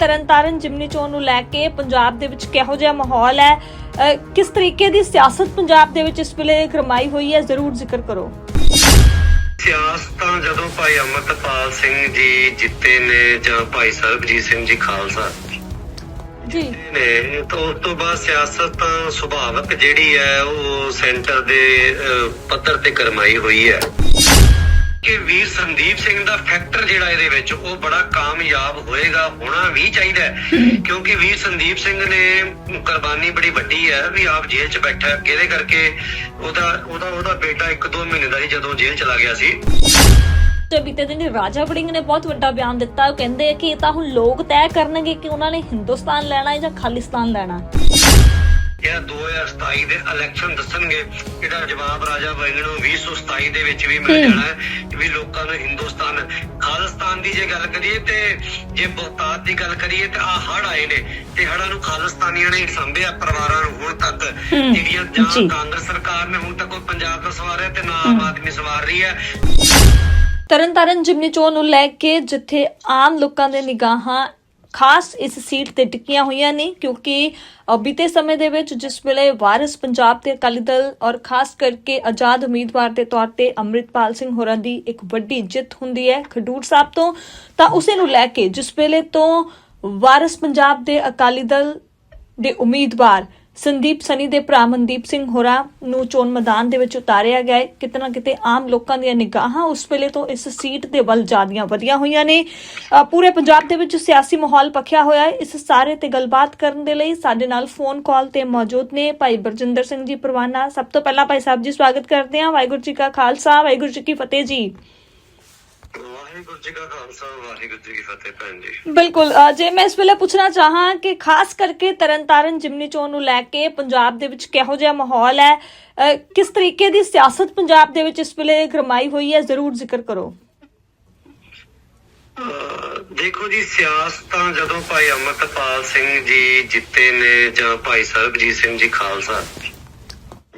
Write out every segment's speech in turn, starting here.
ਤਰਨਤਾਰਨ ਜਿਮਨੀ ਚੋਣ ਨੂੰ ਲੈ ਕੇ ਪੰਜਾਬ ਦੇ ਵਿੱਚ ਕਿਹੋ ਜਿਹਾ ਮਾਹੌਲ ਹੈ? ਕਿਸ ਤਰੀਕੇ ਦੀ ਸਿਆਸਤ ਪੰਜਾਬ ਦੇ ਵਿੱਚ ਇਸ ਵੇਲੇ ਗਰਮਾਈ ਹੋਈ ਹੈ? ਜ਼ਰੂਰ ਜ਼ਿਕਰ ਕਰੋ। ਸਿਆਸਤਾਂ ਜਦੋਂ ਭਾਈ ਅਮਰਤਪਾਲ ਸਿੰਘ ਜੀ ਜਿੱਤੇ ਨੇ ਜਾਂ ਭਾਈ ਸਰਬਜੀਤ ਸਿੰਘ ਜੀ ਖਾਲਸਾ ਜੀ। ਨੇ ਤਾਂ ਉਸ ਤੋਂ ਬਾਅਦ ਸਿਆਸਤ ਤਾਂ ਸੁਭਾਵਕ ਜਿਹੜੀ ਹੈ ਉਹ ਸੈਂਟਰ ਦੇ ਪੱਧਰ ਤੇ ਕਰਮਾਈ ਹੋਈ ਹੈ। ਕਿ ਵੀਰ ਸੰਦੀਪ ਸਿੰਘ ਦਾ ਫੈਕਟਰ ਜਿਹੜਾ ਇਹਦੇ ਵਿੱਚ, ਉਹ ਬੜਾ ਕਾਮਯਾਬ ਹੋਏਗਾ, ਹੋਣਾ ਵੀ ਚਾਹੀਦਾ ਕਿਉਂਕਿ ਵੀਰ ਸੰਦੀਪ ਸਿੰਘ ਨੇ ਕੁਰਬਾਨੀ ਬੜੀ ਵੱਡੀ ਹੈ, ਵੀ ਆਪ ਜੇਲ੍ਹ 'ਚ ਬੈਠਾ ਕਿਹਦੇ ਕਰਕੇ ਉਹਦਾ ਉਹਦਾ ਉਹਦਾ ਬੇਟਾ ਇੱਕ ਦੋ ਮਹੀਨੇ ਦਾ ਹੀ ਜਦੋਂ ਜੇਲ੍ਹ ਚਲਾ ਗਿਆ ਸੀ। ਤੇ ਬੀਤੇ ਦਿਨ ਰਾਜਾ ਵੜਿੰਗ ਨੇ ਬਹੁਤ ਵੱਡਾ ਬਿਆਨ ਦਿੱਤਾ। ਉਹ ਕਹਿੰਦੇ ਕਿ ਇਹ ਤਾਂ ਹੁਣ ਲੋਕ ਤੈਅ ਕਰਨਗੇ ਕਿ ਉਹਨਾਂ ਨੇ ਹਿੰਦੁਸਤਾਨ ਲੈਣਾ ਹੈ ਜਾਂ ਖਾਲਿਸਤਾਨ ਲੈਣਾ ਹੈ। ਇਹ 2027 ਦੇ ਇਲੈਕਸ਼ਨ ਦੱਸਣਗੇ। ਇਹਦਾ ਜਵਾਬ ਰਾਜਾ ਵੜਿੰਗ ਨੂੰ 2027 ਦੇ ਵਿੱਚ ਵੀ ਮਿਲ ਜਾਣਾ ਹੈ ਵੀ ਲੋਕਾਂ ਨੂੰ ਹਿੰਦੁਸਤਾਨ ਖਾਲਿਸਤਾਨ ਦੀ ਜੇ ਗੱਲ ਕਰੀਏ ਤੇ ਜੇ ਬਹੁਤਾਤ ਦੀ ਗੱਲ ਕਰੀਏ ਤੇ ਆ ਹੜ ਆਏ ਨੇ ਤੇ ਹੜਾਂ ਨੂੰ ਖਾਲਿਸਤਾਨੀਆਂ ਨੇ ਸੰਭਿਆ ਪਰਿਵਾਰਾਂ ਨੂੰ ਹੁਣ ਤੱਕ। ਜਿਹੜੀਆਂ ਜੀ। ਕਾਂਗਰਸ ਸਰਕਾਰ ਨੇ ਹੁਣ ਤੱਕ ਉਹ ਪੰਜਾਬ ਦਾ ਸਵਾਰਿਆ ਤੇ ਨਾ ਆਮ ਆਦਮੀ ਸਵਾਰ ਰਹੀ ਹੈ। ਤਰਨਤਾਰਨ ਜਿਮਨੀ ਚੋਣ ਨੂੰ ਲੈ ਕੇ ਜਿੱਥੇ ਆਮ ਲੋਕਾਂ ਦੇ ਨਿਗਾਹਾਂ ਖਾਸ ਇਸ ਸੀਟ ਤੇ ਟਿਕੀਆਂ ਹੋਈਆਂ ਨੇ, ਕਿਉਂਕਿ ਬੀਤੇ ਸਮੇਂ ਦੇ ਵਿੱਚ ਜਿਸ ਵੇਲੇ ਵਾਰਿਸ ਪੰਜਾਬ ਤੇ ਅਕਾਲੀ ਦਲ ਔਰ ਖਾਸ ਕਰਕੇ ਆਜ਼ਾਦ ਉਮੀਦਵਾਰ ਦੇ ਤੌਰ ਤੇ ਅੰਮ੍ਰਿਤਪਾਲ ਸਿੰਘ ਹੋਰਾਂ ਦੀ ਇੱਕ ਵੱਡੀ ਜਿੱਤ ਹੁੰਦੀ ਹੈ ਖਡੂਰ ਸਾਹਿਬ ਤੋਂ, ਤਾਂ ਉਸੇ ਨੂੰ ਲੈ ਕੇ ਜਿਸ ਵੇਲੇ ਤੋਂ ਵਾਰਿਸ ਪੰਜਾਬ ਦੇ ਅਕਾਲੀ ਦਲ ਦੇ ਉਮੀਦਵਾਰ ਸੰਦੀਪ ਸਨੀ ਦੇ ਭਰਾ ਮਨਦੀਪ ਸਿੰਘ ਹੋਰਾਂ ਨੂੰ ਚੋਣ ਮੈਦਾਨ ਦੇ ਵਿੱਚ ਉਤਾਰਿਆ ਗਿਆ ਹੈ। ਕਿਤੇ ਨਾ ਕਿਤੇ ਆਮ ਲੋਕਾਂ ਦੀਆਂ ਨਿਗਾਹਾਂ ਉਸ ਵੇਲੇ ਤੋਂ ਇਸ ਸੀਟ ਦੇ ਵੱਲ ਜ਼ਿਆਦੀਆਂ ਵਧੀਆਂ ਹੋਈਆਂ ਨੇ। ਪੂਰੇ ਪੰਜਾਬ ਦੇ ਵਿੱਚ ਸਿਆਸੀ ਮਾਹੌਲ ਪੱਖਿਆ ਹੋਇਆ ਹੈ। ਇਸ ਸਾਰੇ ਤੇ ਗੱਲਬਾਤ ਕਰਨ ਦੇ ਲਈ ਸਾਡੇ ਨਾਲ ਫੋਨ ਕਾਲ ਤੇ ਮੌਜੂਦ ਨੇ ਭਾਈ ਬਰਜਿੰਦਰ ਸਿੰਘ ਜੀ ਪਰਵਾਨਾ। ਸਭ ਤੋਂ ਪਹਿਲਾਂ ਭਾਈ ਸਾਹਿਬ ਜੀ, ਸਵਾਗਤ ਕਰਦੇ ਹਾਂ। ਵਾਹਿਗੁਰੂ ਜੀ ਕਾ ਖਾਲਸਾ, ਵਾਹਿਗੁਰੂ ਜੀ ਕੀ ਫਤਿਹ ਜੀ। ਵਾਹਿਗੁਰੂ ਜੀ ਕਾ ਖਾਲਸਾ ਵਾਹਿਗੁਰੂ ਜੀ ਕੀ ਫਤਿਹ ਭੈਣ ਜੀ। ਬਿਲਕੁਲ ਜੇ ਮੈਂ ਇਸ ਵੇਲੇ ਪੁੱਛਣਾ ਚਾਹਾਂ ਕਿ ਖਾਸ ਕਰਕੇ ਤਰਨਤਾਰਨ ਜਿਮਨੀ ਚੋਣ ਨੂੰ ਲੈ ਕੇ ਪੰਜਾਬ ਦੇ ਵਿੱਚ ਕਿਹੋ ਜਿਹਾ ਮਾਹੌਲ ਹੈ ਕਿਸ ਤਰੀਕੇ ਦੀ ਸਿਆਸਤ ਪੰਜਾਬ ਦੇ ਵਿੱਚ ਇਸ ਵੇਲੇ ਗਰਮਾਈ ਹੋਈ ਹੈ ਜ਼ਰੂਰ ਜ਼ਿਕਰ ਕਰੋ। ਦੇਖੋ ਜੀ ਸਿਆਸਤਾਂ ਜਦੋਂ ਭਾਈ ਅਮਰਤਪਾਲ ਸਿੰਘ ਜੀ ਜਿੱਤੇ ਨੇ ਜਾਂ ਭਾਈ ਸਰਬਜੀਤ ਸਿੰਘ ਜੀ ਖਾਲਸਾ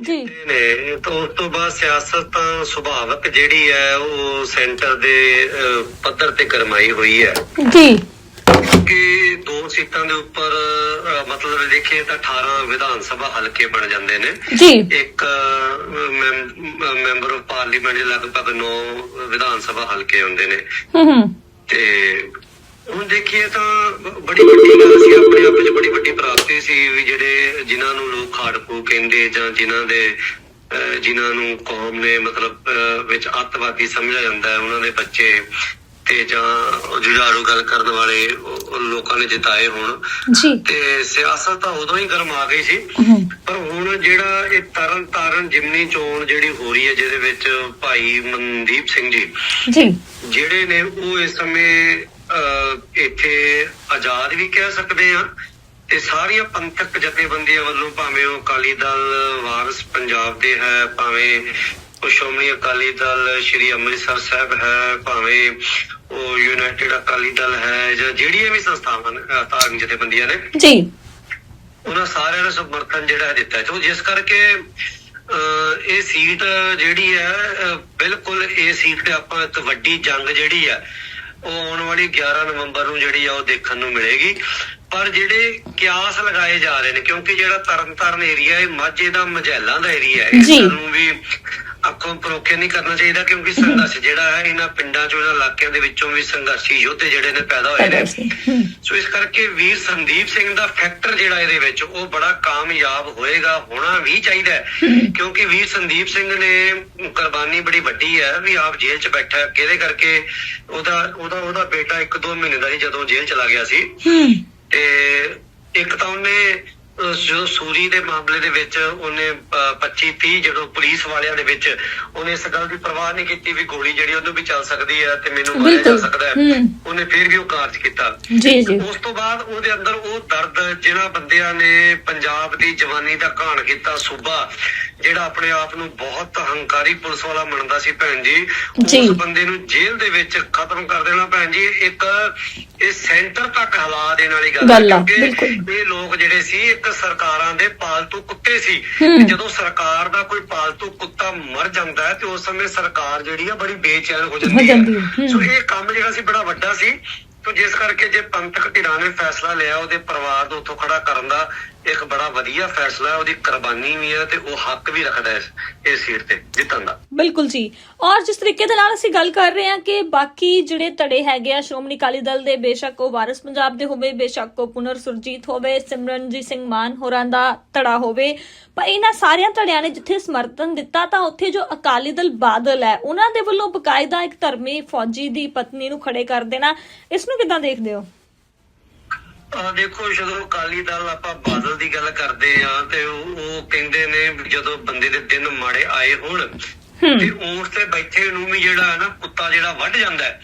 ਜੀ। ਨੇ ਤਾਂ ਉਸ ਤੋਂ ਬਾਅਦ ਸਿਆਸਤ ਤਾਂ ਸੁਭਾਵਕ ਜਿਹੜੀ ਹੈ ਉਹ ਸੈਂਟਰ ਦੇ ਪੱਧਰ ਤੇ ਕਰਮਾਈ ਹੋਈ ਹੈ। ਜੀ। ਕਿ ਦੋ ਸੀਟਾਂ ਦੇ ਉੱਪਰ ਮਤਲਬ ਦੇਖੀਏ ਤਾਂ 18 ਵਿਧਾਨ ਸਭਾ ਹਲਕੇ ਬਣ ਜਾਂਦੇ ਨੇ। ਜੀ। ਇੱਕ ਮੈਂਬਰ ਆਫ ਪਾਰਲੀਮੈਂਟ ਦੇ ਲਗਭਗ 9 ਵਿਧਾਨ ਸਭਾ ਹਲਕੇ ਹੁੰਦੇ ਨੇ। ਹੂੰ ਹੂੰ। ਤੇ ਹੁਣ ਦੇਖੀਏ ਤਾਂ ਬੜੀ ਵੱਡੀ ਗੱਲ ਸੀ ਆਪਣੇ ਆਪ ਵਿੱਚ ਬੜੀ ਪ੍ਰਾਪਤੀ ਸੀ ਵੀ ਜਿਹੜੇ ਜਿਨ੍ਹਾਂ ਨੂੰ ਲੋਕ ਖਾੜਕੂ ਕਹਿੰਦੇ ਜਾਂ ਜਿਨ੍ਹਾਂ ਦੇ ਜਿਨ੍ਹਾਂ ਨੂੰ ਕੌਮ ਨੇ ਮਤਲਬ ਵਿੱਚ ਅੱਤਵਾਦੀ ਸਮਝਿਆ ਜਾਂਦਾ ਹੈ ਉਹਨਾਂ ਦੇ ਬੱਚੇ ਤੇ ਜਾਂ ਜੁਝਾਰੂ ਗੱਲ ਕਰਨ ਵਾਲੇ ਲੋਕਾਂ ਨੇ ਜਿਤਾਏ ਹੁਣ। ਜੀ। ਤੇ ਸਿਆਸਤ ਤਾਂ ਉਦੋਂ ਹੀ ਗਰਮ ਆ ਗਈ ਸੀ। ਪਰ ਹੁਣ ਜਿਹੜਾ ਇਹ ਤਰਨ ਤਾਰਨ ਜਿਮਨੀ ਚੋਣ ਜਿਹੜੀ ਹੋ ਰਹੀ ਹੈ ਜਿਹਦੇ ਵਿੱਚ ਭਾਈ ਮਨਦੀਪ ਸਿੰਘ ਜੀ ਜੀ। ਜਿਹੜੇ ਨੇ ਉਹ ਇਸ ਸਮੇਂ ਇੱਥੇ ਆਜ਼ਾਦ ਵੀ ਕਹਿ ਸਕਦੇ ਆ ਤੇ ਸਾਰੀਆਂ ਪੰਥਕ ਜਥੇਬੰਦੀਆਂ ਵੱਲੋਂ ਭਾਵੇਂ ਉਹ ਅਕਾਲੀ ਦਲ ਵਾਰਿਸ ਪੰਜਾਬ ਦੇ ਹੈ ਭਾਵੇਂ ਉਹ ਸ਼੍ਰੋਮਣੀ ਅਕਾਲੀ ਦਲ ਸ਼੍ਰੀ ਅੰਮ੍ਰਿਤਸਰ ਸਾਹਿਬ ਹੈ ਭਾਵੇਂ ਉਹ ਯੂਨਾਈਟਿਡ ਅਕਾਲੀ ਦਲ ਹੈ ਜਾਂ ਜਿਹੜੀਆਂ ਵੀ ਸੰਸਥਾਵਾਂ ਨੇ, ਧਾਰਮਿਕ ਜਥੇਬੰਦੀਆਂ ਨੇ ਜੀ ਉਹਨਾਂ ਸਾਰਿਆਂ ਨੇ ਸਮਰਥਨ ਜਿਹੜਾ ਦਿੱਤਾ। ਤੇ ਜਿਸ ਕਰਕੇ ਇਹ ਸੀਟ ਜਿਹੜੀ ਹੈ ਬਿਲਕੁਲ ਇਹ ਸੀਟ ਤੇ ਆਪਾਂ ਇੱਕ ਵੱਡੀ ਜੰਗ ਜਿਹੜੀ ਹੈ ਉਹ ਆਉਣ ਵਾਲੀ 11 ਨਵੰਬਰ ਨੂੰ ਜਿਹੜੀ ਆ ਉਹ ਦੇਖਣ ਨੂੰ ਮਿਲੇਗੀ ਪਰ ਜਿਹੜੇ ਕਿਆਸ ਲਗਾਏ ਜਾ ਰਹੇ ਨੇ ਕਿਉਂਕਿ ਜਿਹੜਾ ਤਰਨਤਾਰਨ ਏਰੀਆ ਹੈ ਮਾਝੇ ਦਾ ਮਝੈਲਾਂ ਦਾ ਏਰੀਆ ਹੈ। ਜੀ। ਵੀ ਅੱਖੋਂ ਪਰੋਖੇ ਨਹੀਂ ਕਰਨਾ ਚਾਹੀਦਾ ਕਿਉਂਕਿ ਸੰਘਰਸ਼ ਜਿਹੜਾ ਹੈ ਇਹਨਾਂ ਪਿੰਡਾਂ ਚੋਂ ਇਹਨਾਂ ਇਲਾਕਿਆਂ ਦੇ ਵਿੱਚੋਂ ਵੀ ਸੰਘਰਸ਼ੀ ਯੋਧੇ ਜਿਹੜੇ ਨੇ ਪੈਦਾ ਹੋਏ ਨੇ। ਸੋ ਇਸ ਕਰਕੇ ਵੀਰ ਸੰਦੀਪ ਸਿੰਘ ਦਾ ਫੈਕਟਰ ਜਿਹੜਾ ਇਹਦੇ ਵਿੱਚ ਉਹ ਬੜਾ ਕਾਮਯਾਬ ਹੋਏਗਾ ਹੋਣਾ ਵੀ ਚਾਹੀਦਾ ਹੈ। ਕਿਉਂਕਿ ਵੀਰ ਸੰਦੀਪ ਸਿੰਘ ਨੇ ਕੁਰਬਾਨੀ ਬੜੀ ਵੱਡੀ ਹੈ ਵੀ ਆਪ ਜੇਲ੍ਹ 'ਚ ਬੈਠਾ ਹੈ। ਕਿਹਦੇ ਕਰਕੇ ਉਹਦਾ ਉਹਦਾ ਉਹਦਾ ਬੇਟਾ ਇੱਕ ਦੋ ਮਹੀਨੇ ਦਾ ਸੀ ਜਦੋਂ ਜੇਲ੍ਹ ਚਲਾ ਗਿਆ ਸੀ। ਹੂੰ ਤੇ ਇੱਕ ਤਾਂ ਉਹਨੇ ਜੋ ਸੂਰੀ ਦੇ ਮਾਮਲੇ ਦੇ ਵਿੱਚ ਉਹਨੇ 25 30 ਜਦੋਂ ਪੁਲਿਸ ਵਾਲਿਆਂ ਦੇ ਵਿੱਚ ਉਹਨੇ ਇਸ ਗੱਲ ਦੀ ਪਰਵਾਹ ਨਹੀਂ ਕੀਤੀ ਵੀ ਗੋਲੀ ਜਿਹੜੀ ਉਹਨੂੰ ਵੀ ਚੱਲ ਸਕਦੀ ਹੈ ਤੇ ਮੈਨੂੰ ਮਾਰਿਆ ਜਾ। ਸਕਦਾ ਹੂੰ। ਉਹਨੇ ਫਿਰ ਵੀ ਉਹ ਕਾਰਜ ਕੀਤਾ ਜੀ ਜੀ ਉਸ ਤੋਂ ਬਾਅਦ ਉਹਦੇ ਅੰਦਰ ਉਹ ਦਰਦ ਜਿਹੜਾ ਬੰਦਿਆਂ ਨੇ ਪੰਜਾਬ ਦੀ ਜਵਾਨੀ ਦਾ ਘਾਣ ਕੀਤਾ ਸੂਬਾ ਜਿਹੜਾ ਆਪਣੇ ਆਪ ਨੂੰ ਬਹੁਤ ਹੰਕਾਰੀ ਪੁਲਿਸ ਵਾਲਾ ਮੰਨਦਾ ਸੀ ਭੈਣ ਜੀ। ਉਸ ਬੰਦੇ ਨੂੰ ਜੇਲ੍ਹ ਦੇ ਵਿੱਚ ਖਤਮ ਕਰ ਦੇਣਾ ਭੈਣ ਜੀ ਇੱਕ ਇਹ ਸੈਂਟਰ ਤੱਕ ਹਿਲਾ ਦੇਣ ਵਾਲੀ ਗੱਲ ਹੈ ਕਿਉਂਕਿ। ਇਹ ਲੋਕ ਜਿਹੜੇ ਸੀ ਇੱਕ ਸਰਕਾਰਾਂ ਦੇ ਪਾਲਤੂ ਕੁੱਤੇ ਸੀ ਜਦੋਂ ਸਰਕਾਰ ਦਾ ਕੋਈ ਪਾਲਤੂ ਕੁੱਤਾ ਮਰ ਜਾਂਦਾ ਹੈ ਤੇ ਉਸ ਸਮੇਂ ਸਰਕਾਰ ਜਿਹੜੀ ਆ ਬੜੀ ਬੇਚੈਨ ਹੋ ਜਾਂਦੀ ਹੂੰ। ਸੋ ਇਹ ਕੰਮ ਜਿਹੜਾ ਸੀ ਬੜਾ ਵੱਡਾ ਸੀ ਤੋ ਜਿਸ ਕਰਕੇ ਜੇ ਪੰਥਕ ਧਿਰਾਂ ਨੇ ਫੈਸਲਾ ਲਿਆ ਉਹਦੇ ਪਰਿਵਾਰ ਨੂੰ ਉੱਥੋਂ ਖੜਾ ਕਰਨ ਦਾ ਇੱਕ ਬੜਾ ਵਧੀਆ ਫੈਸਲਾ ਉਹਦੀ ਕੁਰਬਾਨੀ ਵੀ ਹੈ ਤੇ ਉਹ ਹੱਕ ਵੀ ਰੱਖਦਾ ਹੈ ਇਸ ਸੀਟ ਤੇ, ਜਿੱਤਣ ਦਾ। ਬਿਲਕੁਲ ਜੀ। ਔਰ ਜਿਸ ਤਰੀਕੇ ਦੇ ਨਾਲ ਅਸੀਂ ਗੱਲ ਕਰ ਰਹੇ ਹਾਂ ਕਿ ਬਾਕੀ ਜਿਹੜੇ ਧੜੇ ਹੈਗੇ ਆ, ਸ਼੍ਰੋਮਣੀ ਅਕਾਲੀ ਦਲ ਦੇ, ਬੇਸ਼ੱਕ ਉਹ ਵਾਰਿਸ ਪੰਜਾਬ ਦੇ ਹੋਵੇ, ਬੇਸ਼ੱਕ ਉਹ ਪੁਨਰ ਸੁਰਜੀਤ ਹੋਵੇ, ਸਿਮਰਨਜੀਤ ਸਿੰਘ ਮਾਨ ਹੋਰਾਂ ਦਾ ਧੜਾ ਹੋਵੇ, ਪਰ ਇਹਨਾਂ ਸਾਰਿਆਂ ਧੜਿਆਂ ਨੇ ਜਿੱਥੇ ਸਮਰਥਨ ਦਿੱਤਾ ਤਾਂ ਉੱਥੇ ਜੋ ਅਕਾਲੀ ਦਲ ਬਾਦਲ ਹੈ, ਉਹਨਾਂ ਦੇ ਵੱਲੋਂ ਬਕਾਇਦਾ ਇੱਕ ਧਰਮੀ ਫੌਜੀ ਦੀ ਪਤਨੀ ਨੂੰ ਖੜੇ ਕਰ ਦੇਣਾ। ਇਸ ਨੂੰ ਕਿਦਾਂ ਦੇਖਦੇ ਹੋ? ਆ ਦੇਖੋ ਜਦੋਂ ਅਕਾਲੀ ਦਲ ਆਪਾਂ ਬਾਦਲ ਦੀ ਗੱਲ ਕਰਦੇ ਆ ਤੇ ਉਹ ਕਹਿੰਦੇ ਨੇ ਜਦੋਂ ਬੰਦੇ ਦੇ ਦਿਨ ਮਾੜੇ ਆਏ ਹੋਣ ਤੇ ਊਂਠ ਤੇ ਬੈਠੇ ਨੂੰ ਵੀ ਜਿਹੜਾ ਹੈ ਨਾ ਕੁੱਤਾ ਜਿਹੜਾ ਵੱਢ ਜਾਂਦਾ ਹੈ।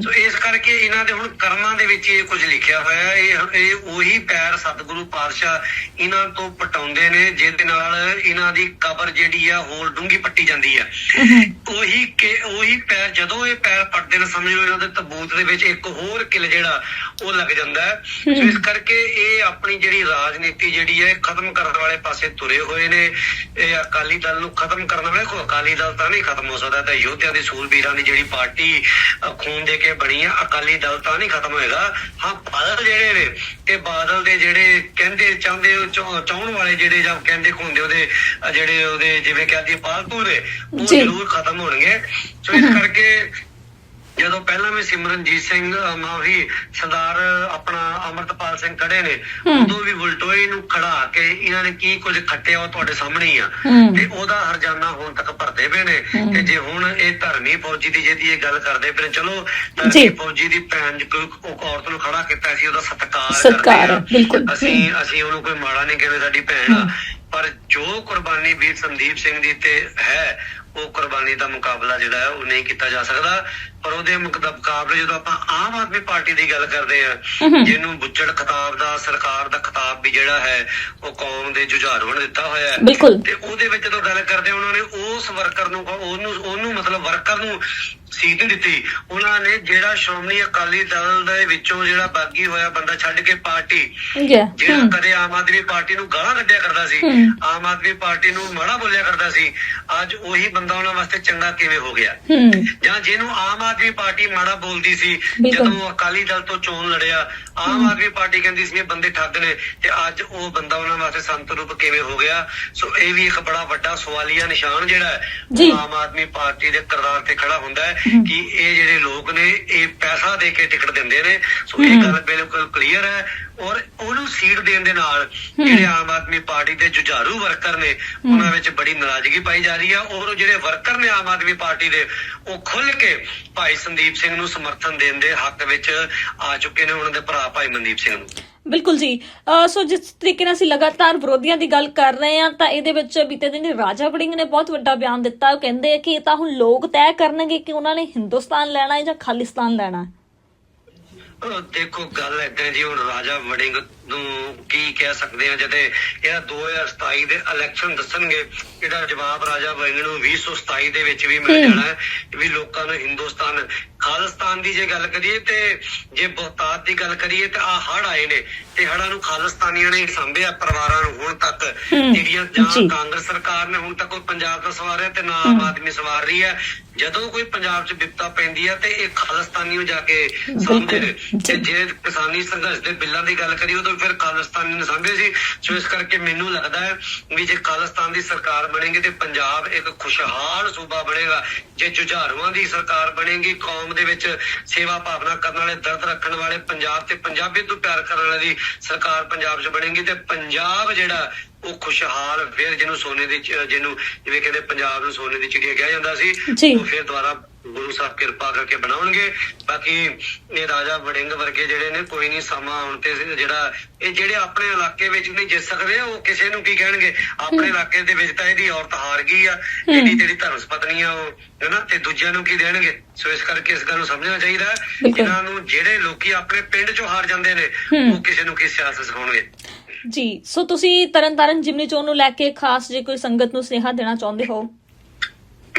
ਸੋ ਇਸ ਕਰਕੇ ਇਹਨਾਂ ਦੇ ਹੁਣ ਕਰਮਾਂ ਦੇ ਵਿੱਚ ਇਹ ਕੁਝ ਲਿਖਿਆ ਹੋਇਆ ਇਹ ਇਹ ਉਹੀ ਪੈਰ ਸਤਿਗੁਰੂ ਪਾਤਸ਼ਾਹ ਇਹਨਾਂ ਤੋਂ ਪਟਾਉਂਦੇ ਨੇ ਜਿਹਦੇ ਨਾਲ ਇਹਨਾਂ ਦੀ ਕਬਰ ਜਿਹੜੀ ਆ ਹੋਰ ਡੂੰਗੀ ਪੱਟੀ ਜਾਂਦੀ ਆ। ਉਹੀ ਕਿ ਉਹੀ ਪੈਰ ਜਦੋਂ ਇਹ ਪੈਰ ਪੜਦੇ ਨੇ ਸਮਝ ਲਓ ਇਹਨਾਂ ਦੇ ਤਬੂਤ ਦੇ ਵਿੱਚ ਇੱਕ ਹੋਰ ਕਿਲ ਜਿਹੜਾ ਉਹ ਲੱਗ ਜਾਂਦਾ ਹੈ। ਸੋ ਇਸ ਕਰਕੇ ਇਹ ਆਪਣੀ ਜਿਹੜੀ ਰਾਜਨੀਤੀ ਜਿਹੜੀ ਹੈ ਖਤਮ ਕਰਨ ਵਾਲੇ ਪਾਸੇ ਤੁਰੇ ਹੋਏ ਨੇ। ਇਹ ਅਕਾਲੀ ਦਲ ਨੂੰ ਖਤਮ ਕਰਨ ਵਾਲੇ ਕੋ ਅਕਾਲੀ ਦਲ ਤਾਂ ਨਹੀਂ ਖਤਮ ਹੋ ਸਕਦਾ। ਤੇ ਯੋਧਿਆਂ ਦੀ ਸੂਰਬੀਰਾਂ ਦੀ ਜਿਹੜੀ ਪਾਰਟੀ ਖੂਨ ਦੇ ਕੇ ਬਣੀ ਆ ਅਕਾਲੀ ਦਲ ਤਾਂ ਨਹੀਂ ਖਤਮ ਹੋਏਗਾ। ਹਾਂ ਬਾਦਲ ਜਿਹੜੇ ਨੇ ਤੇ ਬਾਦਲ ਦੇ ਜਿਹੜੇ ਕਹਿੰਦੇ ਚਾਹੁੰਦੇ ਚਾਹੁਣ ਵਾਲੇ ਜਿਹੜੇ ਜਾਂ ਕਹਿੰਦੇ ਹੁੰਦੇ ਉਹਦੇ ਜਿਹੜੇ ਉਹਦੇ ਜਿਵੇਂ ਕਹਿੰਦੇ ਪਾਲਤੂ ਨੇ ਉਹ। ਜ਼ਰੂਰ ਖਤਮ ਹੋਣਗੇ। ਸੋ ਇਸ ਕਰਕੇ ਜਦੋਂ ਪਹਿਲਾਂ ਵੀ ਸਿਮਰਨਜੀਤ ਸਿੰਘ ਮਾਹੀ ਸਰਦਾਰ ਆਪਣਾ ਅਮਰਤਪਾਲ ਸਿੰਘ ਖੜੇ ਨੇ। ਉਦੋਂ ਵੀ ਵਲਟੋਏ ਨੂੰ ਖੜਾ ਕੇ ਇਹਨਾਂ ਨੇ ਕੀ ਕੁਝ ਖੱਟਿਆ ਉਹ ਤੁਹਾਡੇ ਸਾਹਮਣੇ ਹੀ ਆ। ਤੇ ਉਹਦਾ ਹਰਜਾਨਾ ਹੁਣ ਤੱਕ ਭਰਦੇ ਪਏ ਨੇ। ਤੇ ਜੇ ਹੁਣ ਇਹ ਧਰਮੀ ਫੌਜੀ ਦੀ ਜਿਹਦੀ ਇਹ ਗੱਲ ਕਰਦੇ ਪਏ ਚਲੋ। ਧਰਮੀ ਫੌਜੀ ਦੀ ਭੈਣ ਕੋਈ ਔਰਤ ਨੂੰ ਖੜਾ ਕੀਤਾ ਸੀ ਉਹਦਾ ਸਤਿਕਾਰ ਸਤਿਕਾਰ ਬਿਲਕੁਲ। ਅਸੀਂ ਅਸੀਂ ਉਹਨੂੰ ਕੋਈ ਮਾੜਾ ਨਹੀਂ ਕਹਿੰਦੇ ਸਾਡੀ ਭੈਣ ਆ। ਪਰ ਜੋ ਕੁਰਬਾਨੀ ਵੀਰ ਸੰਦੀਪ ਸਿੰਘ ਦੀ ਤੇ ਹੈ ਉਹ ਕੁਰਬਾਨੀ ਦਾ ਮੁਕਾਬਲਾ ਜਿਹੜਾ ਹੈ ਉਹ ਨਹੀਂ ਕੀਤਾ ਜਾ ਸਕਦਾ। ਪਰ ਉਹਦੇ ਮੁਕਾਬਲੇ ਜਦੋਂ ਆਪਾਂ ਆਮ ਆਦਮੀ ਪਾਰਟੀ ਦੀ ਗੱਲ ਕਰਦੇ ਆ। ਜਿਹਨੂੰ ਬੁੱਚੜ ਖਿਤਾਬ ਦਾ ਸਰਕਾਰ ਦਾ ਖਿਤਾਬ ਵੀ ਜਿਹੜਾ ਹੈ ਉਹ ਕੌਮ ਦੇ ਜੁਝਾਰੂ ਨੇ ਦਿੱਤਾ ਹੋਇਆ ਹੈ। ਤੇ ਉਹਦੇ ਵਿੱਚ ਜਦੋਂ ਗੱਲ ਕਰਦੇ ਉਹਨਾਂ ਨੇ ਉਸ ਵਰਕਰ ਨੂੰ ਉਹਨੂੰ ਉਹਨੂੰ ਮਤਲਬ ਵਰਕਰ ਨੂੰ ਸੀਟ ਦਿੱਤੀ। ਉਹਨਾਂ ਨੇ ਜਿਹੜਾ ਸ਼੍ਰੋਮਣੀ ਅਕਾਲੀ ਦਲ ਦੇ ਵਿੱਚੋਂ ਜਿਹੜਾ ਬਾਗੀ ਹੋਇਆ ਬੰਦਾ ਛੱਡ ਕੇ ਪਾਰਟੀ ਜਿਹੜਾ ਕਦੇ ਆਮ ਆਦਮੀ ਪਾਰਟੀ ਨੂੰ ਗਾਲਾਂ ਕੱਢਿਆ ਕਰਦਾ ਸੀ। ਆਮ ਆਦਮੀ ਪਾਰਟੀ ਨੂੰ ਮਾੜਾ ਬੋਲਿਆ ਕਰਦਾ ਸੀ ਅੱਜ ਉਹੀ ਬੰਦਾ ਉਹਨਾਂ ਵਾਸਤੇ ਚੰਗਾ ਕਿਵੇਂ ਹੋ ਗਿਆ? ਜਾਂ ਜਿਹਨੂੰ ਆਮ ਆਦਮੀ ਪਾਰਟੀ ਮਾੜਾ ਬੋਲਦੀ ਸੀ। ਜਦੋਂ ਅਕਾਲੀ ਦਲ ਤੋਂ ਚੋਣ ਲੜਿਆ ਆਮ ਆਦਮੀ ਪਾਰਟੀ ਕਹਿੰਦੀ ਸੀ ਇਹ ਬੰਦੇ ਠੱਗ ਨੇ ਤੇ ਅੱਜ ਉਹ ਬੰਦਾ ਉਹਨਾਂ ਵਾਸਤੇ ਸੰਤ ਰੂਪ ਕਿਵੇਂ ਹੋ ਗਿਆ? ਸੋ ਇਹ ਵੀ ਇੱਕ ਬੜਾ ਵੱਡਾ ਸਵਾਲੀਆ ਨਿਸ਼ਾਨ ਜਿਹੜਾ ਹੈ ਆਮ ਆਦਮੀ ਪਾਰਟੀ ਦੇ ਕਿਰਦਾਰ ਤੇ ਖੜਾ ਹੁੰਦਾ ਹੈ। ਕਿ ਇਹ ਜਿਹੜੇ ਲੋਕ ਨੇ ਇਹ ਪੈਸਾ ਦੇ ਕੇ ਟਿਕਟ ਦਿੰਦੇ ਨੇ। ਸੋ ਇਹ। ਗੱਲ ਬਿਲਕੁਲ ਕਲੀਅਰ ਹੈ ਔਰ ਉਹਨੂੰ ਸੀਟ ਦੇਣ ਦੇ ਨਾਲ ਜਿਹੜੇ ਆਮ ਆਦਮੀ ਪਾਰਟੀ ਦੇ ਜੁਝਾਰੂ ਵਰਕਰ ਨੇ ਉਹਨਾਂ ਵਿੱਚ ਬੜੀ ਨਾਰਾਜ਼ਗੀ ਪਾਈ ਜਾ ਰਹੀ ਆ ਔਰ ਉਹ ਜਿਹੜੇ ਵਰਕਰ ਨੇ ਆਮ ਆਦਮੀ ਪਾਰਟੀ ਦੇ ਉਹ ਖੁੱਲ ਕੇ ਭਾਈ ਸੰਦੀਪ ਸਿੰਘ ਨੂੰ ਸਮਰਥਨ ਦੇਣ ਦੇ ਹੱਕ ਵਿੱਚ ਆ ਚੁੱਕੇ ਨੇ ਉਹਨਾਂ ਦੇ ਭਰਾ ਭਾਈ ਮਨਦੀਪ ਸਿੰਘ ਨੂੰ। ਬਿਲਕੁਲ ਜੀ। ਸੋ ਜਿਸ ਤਰੀਕੇ ਨਾਲ ਅਸੀਂ ਲਗਾਤਾਰ ਵਿਰੋਧੀਆਂ ਦੀ ਗੱਲ ਕਰ ਰਹੇ ਹਾਂ, ਤਾਂ ਇਹਦੇ ਵਿੱਚ ਬੀਤੇ ਦਿਨ ਰਾਜਾ ਵੜਿੰਗ ਨੇ ਬਹੁਤ ਵੱਡਾ ਬਿਆਨ ਦਿੱਤਾ। ਉਹ ਕਹਿੰਦੇ ਆ ਕਿ ਇਹ ਤਾਂ ਹੁਣ ਲੋਕ ਤੈਅ ਕਰਨਗੇ ਕਿ ਉਹਨਾਂ ਨੇ ਹਿੰਦੁਸਤਾਨ ਲੈਣਾ ਹੈ ਜਾਂ ਖਾਲਿਸਤਾਨ ਲੈਣਾ ਹੈ। ਦੇਖੋ, ਗੱਲ ਏਦਾਂ ਜੀ, ਹੁਣ ਰਾਜਾ ਵੜਿੰਗ ਨੂੰ ਕੀ ਕਹਿ ਸਕਦੇ ਆ ਜਦੇ ਇਹਦਾ 2027 ਦੇ ਇਲੈਕਸ਼ਨ ਦੱਸਣਗੇ ਇਹਦਾ ਜਵਾਬ ਰਾਜਾ ਵੜਿੰਗ ਨੂੰ 2027 ਦੇ ਵਿੱਚ ਵੀ ਮਿਲ। ਜਾਣਾ ਹੈ ਵੀ ਲੋਕਾਂ ਨੂੰ ਹਿੰਦੁਸਤਾਨ ਖਾਲਿਸਤਾਨ ਦੀ ਜੇ ਗੱਲ ਕਰੀਏ ਤੇ ਜੇ ਬਹੁਤਾਤ ਦੀ ਗੱਲ ਕਰੀਏ ਤਾਂ ਆ ਹੜ ਆਏ ਨੇ ਤੇ ਹੜਾਂ ਨੂੰ ਖਾਲਿਸਤਾਨੀਆਂ ਨੇ ਸਾਂਭਿਆ ਪਰਿਵਾਰਾਂ ਨੂੰ ਹੁਣ ਤੱਕ। ਜਿਹੜੀਆਂ ਜਾਂ। ਕਾਂਗਰਸ ਸਰਕਾਰ ਨੇ ਹੁਣ ਤੱਕ ਕੋਈ ਪੰਜਾਬ ਦਾ ਸਵਾਰਿਆ ਤੇ ਨਾ ਆਮ ਆਦਮੀ ਸਵਾਰ ਰਹੀ ਹੈ ਜਦੋਂ ਕੋਈ ਪੰਜਾਬ 'ਚ ਵਿਪਤਾ ਪੈਂਦੀ ਹੈ ਤੇ ਇਹ ਖਾਲਿਸਤਾਨੀ ਨੂੰ ਜਾ ਕੇ ਸਾਂਭਦੇ ਨੇ ਤੇ ਜੀ। ਕਿਸਾਨੀ ਸੰਘਰਸ਼ ਦੇ ਬਿੱਲਾਂ ਦੀ ਗੱਲ ਕਰੀਏ ਤਾਂ ਫਿਰ ਖਾਲਿਸਤਾਨੀ ਨੇ ਸਾਂਭੇ ਸੀ ਸੋ ਇਸ ਕਰਕੇ ਮੈਨੂੰ ਲੱਗਦਾ ਹੈ ਵੀ ਜੇ ਖਾਲਿਸਤਾਨ ਦੀ ਸਰਕਾਰ ਬਣੇਗੀ ਤੇ ਪੰਜਾਬ ਇੱਕ ਖੁਸ਼ਹਾਲ ਸੂਬਾ ਬਣੇਗਾ ਜੇ ਜੁਝਾਰੂਆਂ ਦੀ ਸਰਕਾਰ ਬਣੇਗੀ ਕੌਮ ਦੇ ਵਿੱਚ ਸੇਵਾ ਭਾਵਨਾ ਕਰਨ ਵਾਲੇ ਦਰਦ ਰੱਖਣ ਵਾਲੇ ਪੰਜਾਬ ਤੇ ਪੰਜਾਬੀ ਤੋਂ ਪਿਆਰ ਕਰਨ ਵਾਲੇ ਦੀ ਸਰਕਾਰ ਪੰਜਾਬ 'ਚ ਬਣੇਗੀ ਤੇ ਪੰਜਾਬ ਜਿਹੜਾ ਉਹ ਖੁਸ਼ਹਾਲ ਫਿਰ ਜਿਹਨੂੰ ਸੋਨੇ ਦੀ ਜਿਹਨੂੰ ਜਿਵੇਂ ਕਹਿੰਦੇ ਪੰਜਾਬ ਨੂੰ ਸੋਨੇ ਦੀ ਚਿੜੀਆ ਕਿਹਾ ਜਾਂਦਾ ਸੀ। ਉਹ ਫਿਰ ਦੁਬਾਰਾ ਗੁਰੂ ਸਾਹਿਬ ਕਿਰਪਾ ਕਰਕੇ ਬਣਾਉਣਗੇ। ਬਾਕੀ ਇਹ ਰਾਜਾ ਵੜਿੰਗ ਵਰਗੇ ਜਿਹੜੇ ਨੇ ਕੋਈ ਨਹੀਂ ਸਮਾਂ ਆਉਣ ਤੇ ਜਿਹੜਾ ਇਹ ਜਿਹੜੇ ਆਪਣੇ ਇਲਾਕੇ ਵਿੱਚ ਨਹੀਂ ਜਿੱਤ ਸਕਦੇ ਉਹ ਕਿਸੇ ਨੂੰ ਕੀ ਕਹਿਣਗੇ? ਆਪਣੇ ਇਲਾਕੇ ਦੇ ਵਿੱਚ ਤਾਂ ਇਹਦੀ ਔਰਤ ਹਾਰ ਗਈ ਆ ਇਹਦੀ ਜਿਹੜੀ ਧਰਮ ਪਤਨੀ ਆ ਉਹ ਹੈਨਾ ਤੇ ਦੂਜਿਆਂ ਨੂੰ ਕੀ ਦੇਣਗੇ? ਸੋ ਇਸ ਕਰਕੇ ਇਸ ਗੱਲ ਨੂੰ ਸਮਝਣਾ ਚਾਹੀਦਾ ਹੈ। ਬਿਲਕੁਲ। ਇਹਨਾਂ ਨੂੰ ਜਿਹੜੇ ਲੋਕੀ ਆਪਣੇ ਪਿੰਡ ਚੋਂ ਹਾਰ ਜਾਂਦੇ ਨੇ। ਉਹ ਕਿਸੇ ਨੂੰ ਕੀ ਸਿਆਸਤ ਸਿਖਾਉਣਗੇ? ਜੀ ਸੋ ਤੁਸੀਂ ਤਰਨਤਾਰਨ ਜਿਮਨੀ ਚੋਣ ਨੂੰ ਲੈ ਕੇ ਖਾਸ ਜੇ ਕੋਈ ਸੰਗਤ ਨੂੰ ਸੁਨੇਹਾ ਦੇਣਾ ਚਾਹੁੰਦੇ ਹੋ?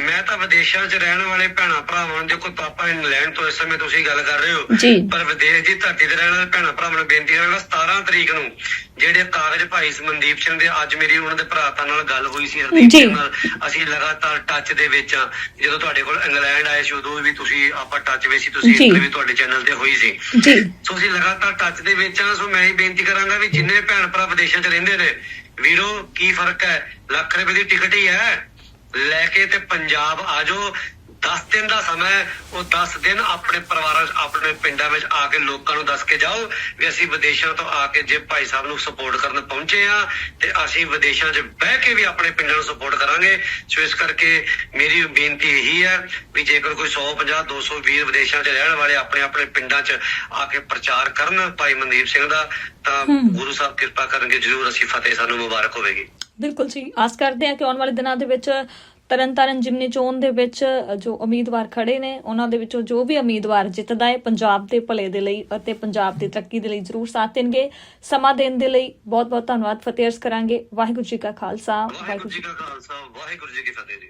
ਮੈਂ ਤਾਂ ਵਿਦੇਸ਼ਾਂ 'ਚ ਰਹਿਣ ਵਾਲੇ ਭੈਣਾ ਭਰਾਵਾਂ ਦੇ ਕੋਈ ਪਾਪਾ ਇੰਗਲੈਂਡ ਤੋਂ ਇਸ ਸਮੇਂ ਤੁਸੀਂ ਗੱਲ ਕਰ ਰਹੇ ਹੋ ਜੀ। ਪਰ ਵਿਦੇਸ਼ ਦੀ ਧਰਤੀ ਤੇ ਰਹਿਣ ਵਾਲੇ ਭੈਣਾ ਭਰਾਵਾਂ ਨੂੰ ਬੇਨਤੀ ਕਰਾਂਗਾ 17 ਤਰੀਕ ਨੂੰ ਜਿਹੜੇ ਕਾਗਜ਼ ਭਾਈ ਮਨਦੀਪ ਸਿੰਘ ਦੇ ਅੱਜ ਮੇਰੀ ਉਹਨਾਂ ਦੇ ਭਰਾਤਾਂ ਨਾਲ ਗੱਲ ਹੋਈ ਸੀ ਹਰਦੀਪ ਜੀ। ਸਿੰਘ ਨਾਲ ਅਸੀਂ ਲਗਾਤਾਰ ਟੱਚ ਦੇ ਵਿੱਚ ਆ ਜਦੋਂ ਤੁਹਾਡੇ ਕੋਲ ਇੰਗਲੈਂਡ ਆਏ ਸੀ ਉਦੋਂ ਵੀ ਤੁਸੀਂ ਆਪਾਂ ਟੱਚ ਵਿੱਚ ਸੀ ਤੁਸੀਂ ਜੀ। ਇੰਟਰਵਿਊ ਤੁਹਾਡੇ ਚੈਨਲ ਤੇ ਹੋਈ ਸੀ। ਜੀ। ਸੋ ਅਸੀਂ ਲਗਾਤਾਰ ਟੱਚ ਦੇ ਵਿੱਚ ਆ ਸੋ ਮੈਂ ਹੀ ਬੇਨਤੀ ਕਰਾਂਗਾ ਵੀ ਜਿੰਨੇ ਭੈਣ ਭਰਾ ਵਿਦੇਸ਼ਾਂ 'ਚ ਰਹਿੰਦੇ ਨੇ ਵੀਰੋ ਕੀ ਫ਼ਰਕ ਹੈ? ਲੱਖ ਰੁਪਏ ਦੀ ਟਿਕਟ ਹੀ ਹੈ। ਲੈ ਕੇ ਤੇ ਪੰਜਾਬ ਆ ਜਾਓ। 10 ਦਿਨ ਦਾ ਸਮਾਂ ਉਹ 10 ਦਿਨ ਆਪਣੇ ਪਰਿਵਾਰਾਂ ਆਪਣੇ ਪਿੰਡਾਂ ਵਿੱਚ ਆ ਕੇ ਲੋਕਾਂ ਨੂੰ ਦੱਸ ਕੇ ਜਾਓ ਵੀ ਅਸੀਂ ਵਿਦੇਸ਼ਾਂ ਤੋਂ ਆ ਕੇ ਜੇ ਭਾਈ ਸਾਹਿਬ ਨੂੰ ਸਪੋਰਟ ਕਰਨ ਪਹੁੰਚੇ ਆ ਤੇ ਅਸੀਂ ਵਿਦੇਸ਼ਾਂ 'ਚ ਬਹਿ ਕੇ ਵੀ ਆਪਣੇ ਪਿੰਡਾਂ ਨੂੰ ਸਪੋਰਟ ਕਰਾਂਗੇ ਸੋ ਇਸ ਕਰਕੇ ਮੇਰੀ ਬੇਨਤੀ ਇਹੀ ਹੈ ਵੀ ਜੇਕਰ ਕੋਈ 150 200 ਵੀਰ ਵਿਦੇਸ਼ਾਂ 'ਚ ਰਹਿਣ ਵਾਲੇ ਆਪਣੇ ਆਪਣੇ ਪਿੰਡਾਂ 'ਚ ਆ ਕੇ ਪ੍ਰਚਾਰ ਕਰਨ ਭਾਈ ਮਨਦੀਪ ਸਿੰਘ ਦਾ ਤਾਂ। ਗੁਰੂ ਸਾਹਿਬ ਕਿਰਪਾ ਕਰਨਗੇ ਜਰੂਰ ਅਸੀਂ ਫਤਿਹ ਸਾਨੂੰ ਮੁਬਾਰਕ ਹੋਵੇਗੀ ਬਿਲਕੁਲ ਜੀ ਆਸ ਕਰਦੇ ਹਾਂ ਕਿ ਆਉਣ ਵਾਲੇ ਦਿਨਾਂ ਦੇ ਵਿੱਚ ਤਰਨਤਾਰਨ ਜਿਮਨੀ ਚੋਣ ਦੇ ਵਿੱਚ ਜੋ ਉਮੀਦਵਾਰ ਖੜੇ ਨੇ ਉਹਨਾਂ ਦੇ ਵਿੱਚੋਂ ਜੋ ਵੀ ਉਮੀਦਵਾਰ ਜਿੱਤਦਾ ਹੈ ਪੰਜਾਬ ਦੇ ਭਲੇ ਦੇ ਲਈ ਅਤੇ ਪੰਜਾਬ ਦੀ ਤਰੱਕੀ ਦੇ ਲਈ ਜ਼ਰੂਰ ਸਾਥ ਦੇਣਗੇ। ਸਮਾਂ ਦੇਣ ਦੇ ਲਈ ਬਹੁਤ ਬਹੁਤ ਧੰਨਵਾਦ ਫਤਿਹ ਅਰਜ਼ ਕਰਾਂਗੇ। ਵਾਹਿਗੁਰੂ ਜੀ ਕਾ ਖਾਲਸਾ ਵਾਹਿਗੁਰੂ ਜੀ ਕਾ ਖਾਲਸਾ ਵਾਹਿਗੁਰੂ ਜੀ ਕੀ ਫਤਿਹ ਜੀ।